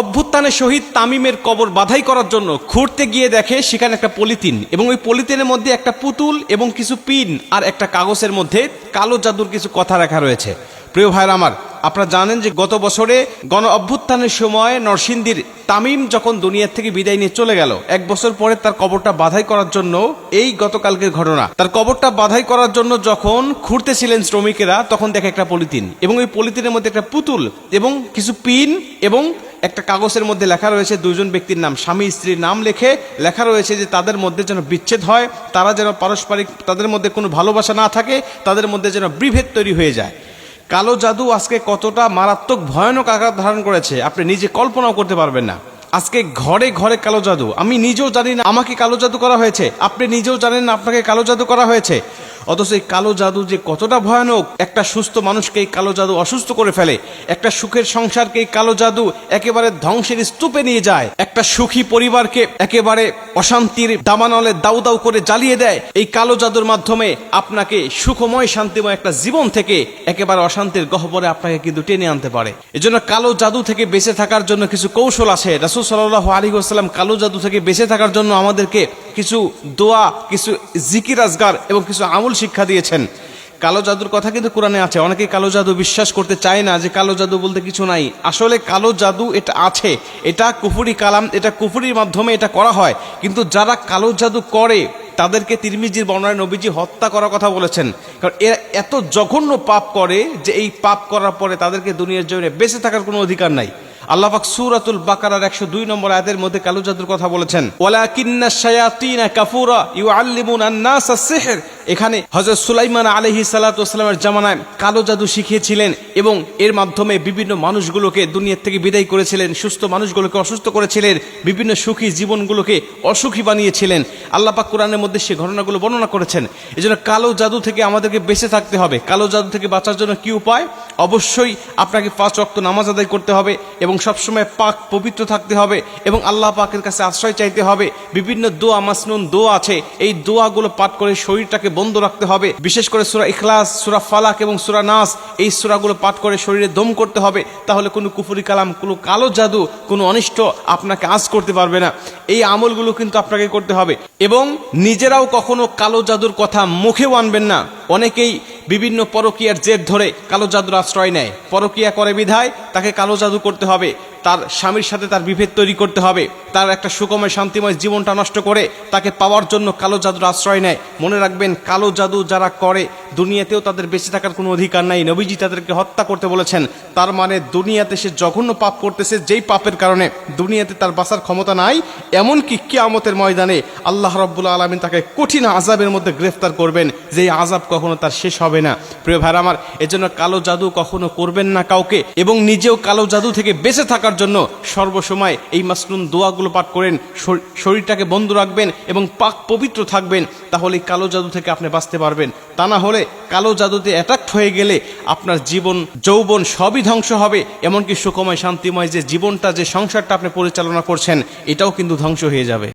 অভ্যুত্থানের শহীদ তামিমের কবর বাধাই করার জন্য খুঁড়তে গিয়ে দেখে সেখানে একটা পলিথিন এবং ওই পলিথিনের মধ্যে একটা পুতুল এবং কিছু পিন আর একটা কাগজের মধ্যে কালো জাদুর কিছু কথা রাখা রয়েছে। প্রিয় ভাইরা আমার, আপনারা জানেন যে গত বছরে গণ অভ্যুত্থানের সময় নরসিংদীর তামিম যখন দুনিয়ার থেকে বিদায় নিয়ে চলে গেল, এক বছর পরে তার কবরটা বাধাই করার জন্য এই গতকালকের ঘটনা। তার কবরটা বাধাই করার জন্য যখন খুঁড়তেছিলেন শ্রমিকেরা, তখন দেখে একটা পলিথিন এবং ওই পলিথিনের মধ্যে একটা পুতুল এবং কিছু পিন এবং একটা কাগজের মধ্যে লেখা রয়েছে দুজন ব্যক্তির নাম। স্বামী, স্ত্রীর নাম লেখে লেখা রয়েছে যে তাদের মধ্যে যেন বিচ্ছেদ হয়, তারা যেন পারস্পরিক, তাদের মধ্যে কোনো ভালোবাসা না থাকে, তাদের মধ্যে যেন বিভেদ তৈরি হয়ে যায়। কালো জাদু আজকে কতটা মারাত্মক ভয়ানক আকার ধারণ করেছে, আপনি নিজে কল্পনাও করতে পারবেন না। আজকে ঘরে ঘরে কালো জাদু। আমি নিজেও জানি না আমাকে কালো জাদু করা হয়েছে। আপনি নিজেও জানেন না আপনাকে কালো জাদু করা হয়েছে। অথচ এই কালো জাদু যে কতটা ভয়ানক, একটা সুস্থ মানুষকে এই কালো জাদু অসুস্থ করে ফেলে, একটা সুখের সংসারকে এই কালো জাদু একেবারে ধ্বংসের স্তূপে নিয়ে যায়, একটা সুখী পরিবারকে একেবারে অশান্তির দামানলে দাউ দাউ করে জ্বালিয়ে দেয়। এই কালো জাদুর মাধ্যমে আপনাকে সুখময়, শান্তিময় একটা জীবন থেকে একেবারে অশান্তির গহ্বরে আপনাকে কিন্তু টেনে আনতে পারে। এজন্য কালো জাদু থেকে বেঁচে থাকার জন্য কিছু কৌশল আছে। রাসুল সাল্লাহ আলী আসসালাম কালো জাদু থেকে বেঁচে থাকার জন্য আমাদেরকে কিছু দোয়া, কিছু জিকির আজগার এবং কিছু আমল শিক্ষা দিয়েছেন। কালো জাদুর কথা কিন্তু কোরআনে আছে। অনেকে কালো জাদু বিশ্বাস করতে চায় না যে কালো জাদু বলতে কিছু নাই। আসলে কালো জাদু এটা আছে। এটা কুফুরি কালাম, এটা কুফুরির মাধ্যমে এটা করা হয়। কিন্তু যারা কালো জাদু করে, তাদেরকে তিরমিজির বর্ণায় নবীজি হত্যা করার কথা বলেছেন। কারণ এরা এত জঘন্য পাপ করে যে এই পাপ করার পরে তাদেরকে দুনিয়ার জন্য বেঁচে থাকার কোনো অধিকার নাই। আল্লাহ পাক সূরাতুল বাকারার 102 নম্বর আয়াতের মধ্যে কালো জাদুর কথা বলেছেন ওয়ালাকিন্না শায়াতিনা কাফুরা ইউআল্লিমুনা আন-নাস আস-সিহর এখানে হযরত সুলাইমান আলাইহিস সালাতু জামানায় কালো জাদু শিখিয়েছিলেন এবং এর মাধ্যমে বিভিন্ন মানুষগুলোকে দুনিয়ার থেকে বিদায় করেছিলেন, সুস্থ মানুষগুলোকে অসুস্থ করেছিলেন, বিভিন্ন সুখী জীবনগুলোকে অসুখী বানিয়েছিলেন। আল্লাহ পাক কোরআনের মধ্যে সে ঘটনাগুলো বর্ণনা করেছেন। এজন্য কালো জাদু থেকে আমাদেরকে বেঁচে থাকতে হবে। কালো জাদু থেকে বাঁচার জন্য কি উপায়? অবশ্যই আপনাকে পাঁচ রক্ত নামাজ আদায় করতে হবে এবং সবসময় পাক পবিত্র থাকতে হবে এবং আল্লাহ পাকের কাছে আশ্রয় চাইতে হবে। বিভিন্ন দোয়া, মাসনুন দোয়া আছে। এই দোয়াগুলো পাঠ করে শরীরটাকে বন্ধ রাখতে হবে। বিশেষ করে সুরা ইখলাস, সুরা ফালাক এবং সুরা নাস, এই সুরাগুলো পাঠ করে শরীরে দম করতে হবে। তাহলে কোনো কুফুরি কালাম, কোনো কালো জাদু, কোনো অনিষ্ট আপনাকে আজ করতে পারবে না। এই আমলগুলো কিন্তু আপনাকে করতে হবে। এবং নিজেরাও কখনো কালো জাদুর কথা মুখেও আনবেন না। অনেকেই বিভিন্ন পরকীয়ার জেদ ধরে কালো জাদুর আশ্রয় নেয়। পরকীয়া করে বিধায় তাকে কালো জাদু করতে হবে। তার স্বামীর সাথে তার বিভেদ তৈরি করতে হবে। তার একটা সুকময়, শান্তিময় জীবনটা নষ্ট করে তাকে পাওয়ার জন্য কালো জাদুর আশ্রয় নেয়। মনে রাখবেন, কালো জাদু যারা করে, দুনিয়াতেও তাদের বেঁচে থাকার কোনো অধিকার নাই। নবীজি তাদেরকে হত্যা করতে বলেছেন। তার মানে দুনিয়াতে সে জঘন্য পাপ করতেছে, যেই পাপের কারণে দুনিয়াতে তার বাঁচার ক্ষমতা নাই, এমনকি কিয়ামতের ময়দানে আল্লাহ রব্বুল আলমিন তাকে কঠিন আজাবের মধ্যে গ্রেফতার করবেন যে এই আজাব কখনো তার শেষ হবে না। প্রিয় ভাইরা আমার, এজন্য কালো জাদু কখনো করবেন না কাউকে, এবং নিজেও কালো জাদু থেকে বেঁচে থাকার জন্য সর্বসময় এই মাসনুন দোয়াগুলো পাঠ করেন, শর- শরীরটাকে বন্ধ রাখবেন এবং পাক পবিত্র থাকবেন, তাহলে কালো জাদু থেকে আপনি বাঁচতে পারবেন। তা না হলে কালো জাদুতে অ্যাটাক হয়ে গেলে আপনার জীবন, যৌবন সবই ধ্বংস হবে, এমনকি সুখময়, শান্তিময় যে জীবনটা, যে সংসারটা আপনি পরিচালনা করছেন, এটাও কিন্তু ধ্বংস হয়ে যাবে।